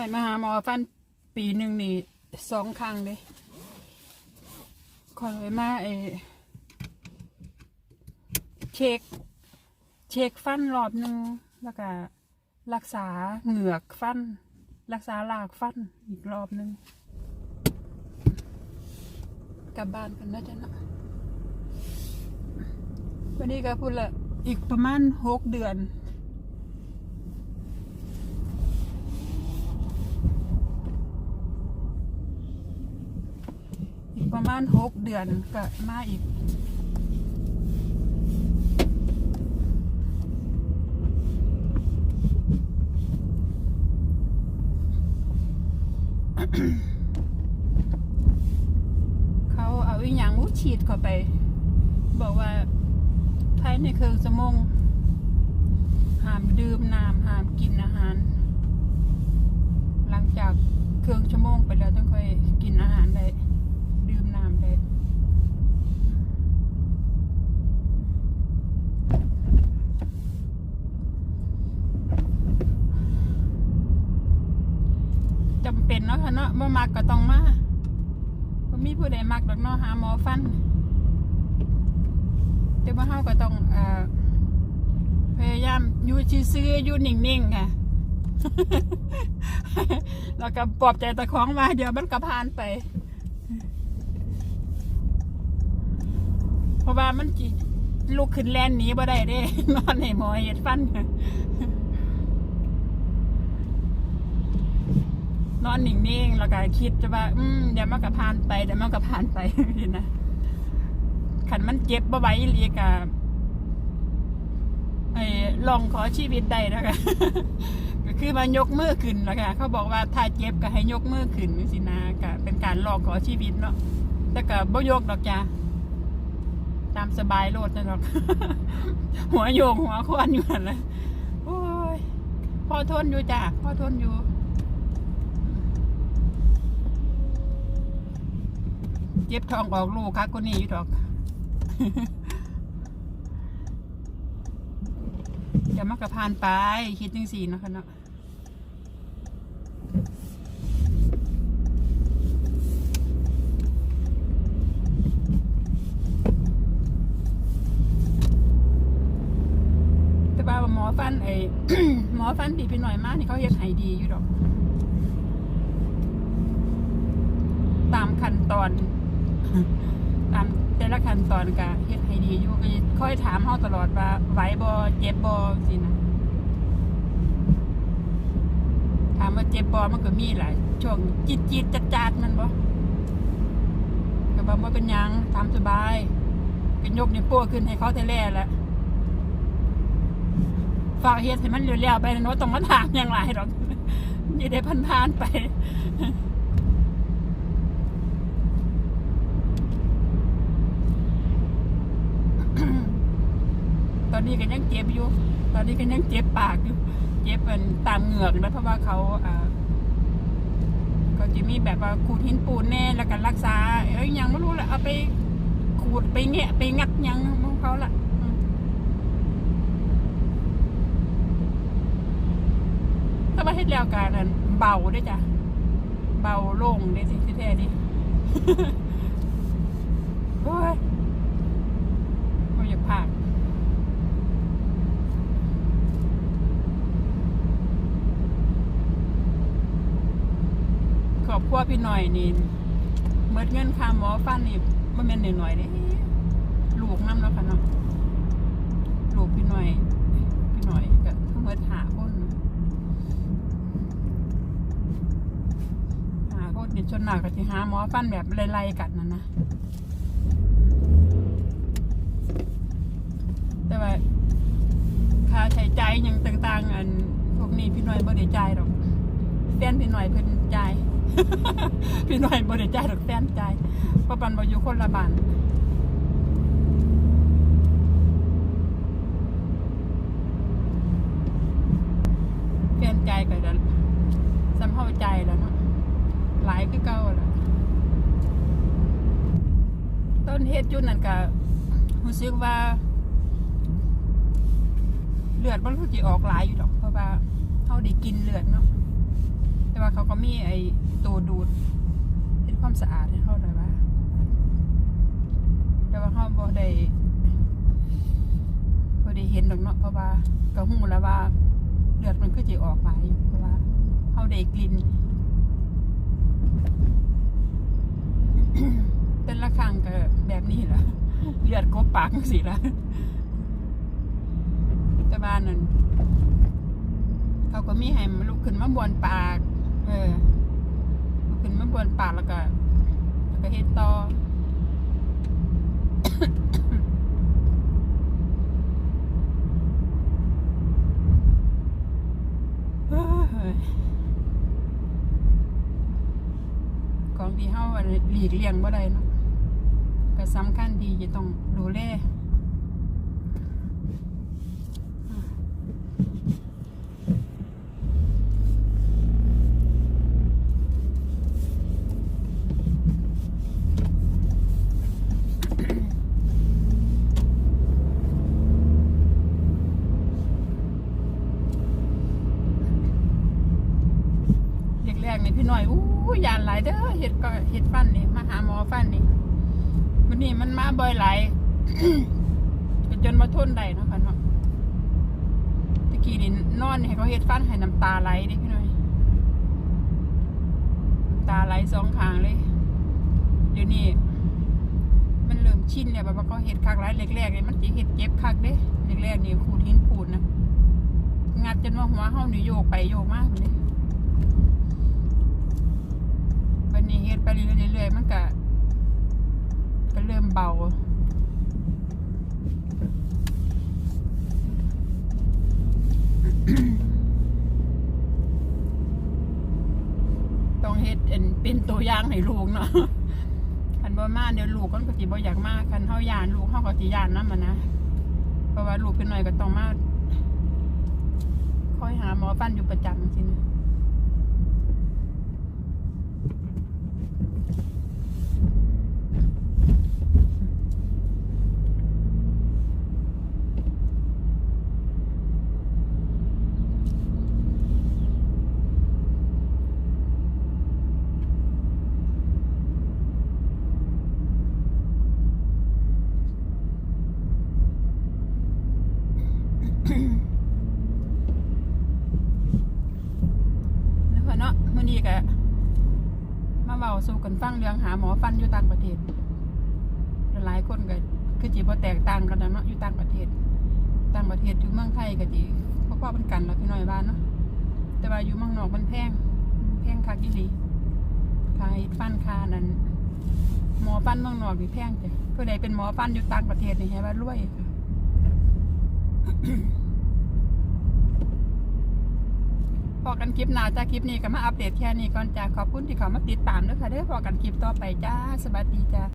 ได้มาหาหมอฟันปีหนึ่งนี่สองครั้งเลยคอยมาเอเช็ค เช็คฟันรอบหนึ่งแล้วก็รักษาเหงือกฟัน รักษาลากฟันอีกรอบหนึ่งกลับบ้านกันนะจ๊ะนะวันนี้ก็พูดละอีกประมาณหกเดือน ประมาณหกเดือนก็มาอีก เขาเอาอีหยังวุฉีดเข้าไป บอกว่าภายในเครื่องสมองห้ามดื่มน้ำห้ามกินอาหาร หลังจากเครื่องชวโมงไปแล้วต้องค่อยกินอาหารได้ ดื่มน้ำได้จำเป็ นาะบ่มักก็ต้องมาบ่มีผู้ใดมักดอกเนาะหาหมอฟัน แต่ว่าเฮาก็ต้องเอ่อพยายามอยู่ซื่อๆอยู่นิ่งๆค่ะแล้วก็ปลอบใจตะของมา เดี๋ยวมันก็ผ่านไป เพราะว่ามันจิลุกขึ้นแลนหนีบ่ได้เด้ นอนในหมอเห็ดฟัน นอนนิ่งๆแล้วก็คิดจะว่า อืมเดี๋ยวมันก็ผ่านไปเดี๋ยวมันก็ผ่านไปนี่นะขันมันเจ็บบ่ไหวอีหลีกะไอ้ลองขอชีวิตได้นะคะก็คือมายกมือขึ้นนะคะเขาบอกว่าถ้าเจ็บก็ให้ยกมือขึ้นนี่สินะก็เป็นการลองขอชีวิตเนาะแต่ก็บ่ยกดอกจ้าตามสบายโลดนะดอกหัวโยงหัวควนอยู่นั่นแหละโอ้ยพอทนอยู่จ้าพอทนอยู่ เจ็บท้องออกลูกค่ะก็นี่อยู่ดอกเดี๋ยวมันก็ผ่านไป คิดจังสี่นะคะเนาะแต่ว่าหมอฟันไอ้หมอฟันดีไปหน่อยมากนี่เขาเฮ็ดให้ดีอยู่ดอก ตามขั้นตอน ตามแต่ละขั้นตอนก็เฮ็ดให้ดีอยู่ก็ค่อยถามเฮาตลอดว่าไหวบ่เจ็บบ่สินะถามว่าเจ็บบ่มันก็มีหลายช่วงจิตจิตจัดจัดมันบ่ก็บอกว่าเป็นหยังตาสบายก็ยกนิ้วโป้งขึ้นให้เขาแต่แรกแหละฝากเฮ็ดให้มันเร็วๆไปนะเนาะต้องมาถามอย่างไรหรอกอย่าได้พันๆไป ต อนนี้ก็ยังเจ็บอยู่ ตอนนี้ก็ยังเจ็บปากอยู่ เจ็บเป็นตามเหงือกนะเพราะว่าเขาอ่าเขาจะมีแบบว่าขูดหินปูนแน่แล้วก็รักษา เอ้ยยังไม่รู้แหละเอาไปขูดไปแงะไปงัดยังของเขาละถ้าว่าเฮ็ดแล้วกันนั้นเบาได้จ้ะ เบาโล่งได้สิที่แท้ดิโอ้ยไม่อยากพาก ข อบครัวพี่หน่อยนี่เมิดเงินค่าหมอฟันนี่มันเป็นหน่อยๆเด้ลูกน้ำแล้วค่ะเนาะลูกพี่หน่อย พี่หน่อยก็เมิดหาคนหาคนนี่ชนหนักก็จะหาหมอฟันแบบไล่ๆกันนั่นนะแต่ว่าค่าใช้จ่ายอย่างต่าง ๆ อันพวกนี้พี่หน่อยบ่ได้จ่ายหรอกแฟนพี่หน่อยเพิ่นจ่าย พี่หน่อยบ่ได้จ่ายดอกแฟนใจเพราะปันบอยู่คนละบ้านแฟนจ่ายก็จะซ้ำเฮาใจแล้วเนาะหลายคือเก่าล่ะต้นเฮ็ดอยู่นั่นก็รู้สึกว่า เลือดมันรู้สิออกหลายอยู่ดอก เพราะว่าเฮาได้กินเลือดเนาะ ว่าว่าเขาก็มีไอ้ตัวดูดเฮ็ดความสะอาดให้เขาได้ว่าแต่ว่าเขาบ่ได้บ่ได้เห็นดอกเนาะเพราะว่าก็ฮู้แล้วว่าเลือดมันคือสิออกหลายอยู่เพราะว่าเขาได้กลิ่นเป็นละครั้งก็แบบนี้ล่ะเลือดกบปากจังซี่ล่ะแต่บ้านนั่นเขาก็มีให้มันลุกขึ้นมาบวนปาก เออลุกขึ้นมาบนปากแล้วก็แล้วก็เฮ็ดต่อของที่เฮาหลีกเลี่ยงบ่ได้เนาะก็สำคัญดีจะต้องดูแลแรกนี่พี่น้อยอู้ยานหลายเด้อเฮ็ดก็เฮ็ดฟันนี่มาหาหมอฟันนี่วันนี้มันมาบ่อยหลายจนมาทนได้เนาะค่ะเนาะตะกี้นี่นอนให้เขาเฮ็ดฟันให้น้ำตาไหลดิพี่น้อยน้ำตาไหลสองข้างเลย เดี๋ยวนี้มันเริ่มชินแล้วแบบว่าเขาเฮ็ดคักหลายแรกๆนี่มันสิเฮ็ดเจ็บคักเด้แรกๆนี่ขูดหินปูนนะงัดจนว่าหัวเฮานี่โยกไปโยกมาพุ่นเด้วันนี้เฮ็ดไปเรื่อยๆมันก็ก็เริ่มเบาต้องเฮ็ดเป็นตัวอย่างให้ลูกเนาะคันบ่มาเดี๋ยวลูกก็สิบ่อยากมาคันเฮาย่านลูกเฮาก็สิย่านนำมันนะเพราะว่าลูกเป็นหน่อยก็ต้องมาคอยหาหมอฟันอยู่ประจำจังซี่นะ แล้วก็เนาะมื้อนี้ก็มาเว้า สู่กันฟังเรื่องหาหมอฟันอยู่ต่างประเทศ หลายคนก็คือสิบ่แตกต่างกันนะเนาะอยู่ต่างประเทศ ต่างประเทศอยู่เมืองไทยก็สิพอๆเป็นกันล่ะพี่น้อยบ้านเนาะแต่ว่าอยู่เมืองนอกมันแพงแพงคักอีหลีค่าเฮ็ดฟันค่านั้นหมอฟันเมืองนอกนี่แพงจ้ะผู้ใดเป็นหมอฟันอยู่ต่างประเทศนี่ให้ว่ารวยค่ะ พอกันคลิปหน้าจ้าคลิปนี้ก็มาอัปเดตแค่นี้ก่อนจ้าขอบคุณที่เขามาติดตามด้วยค่ะเด้อพอกันคลิปต่อไปจ้าสวัสดีจ้า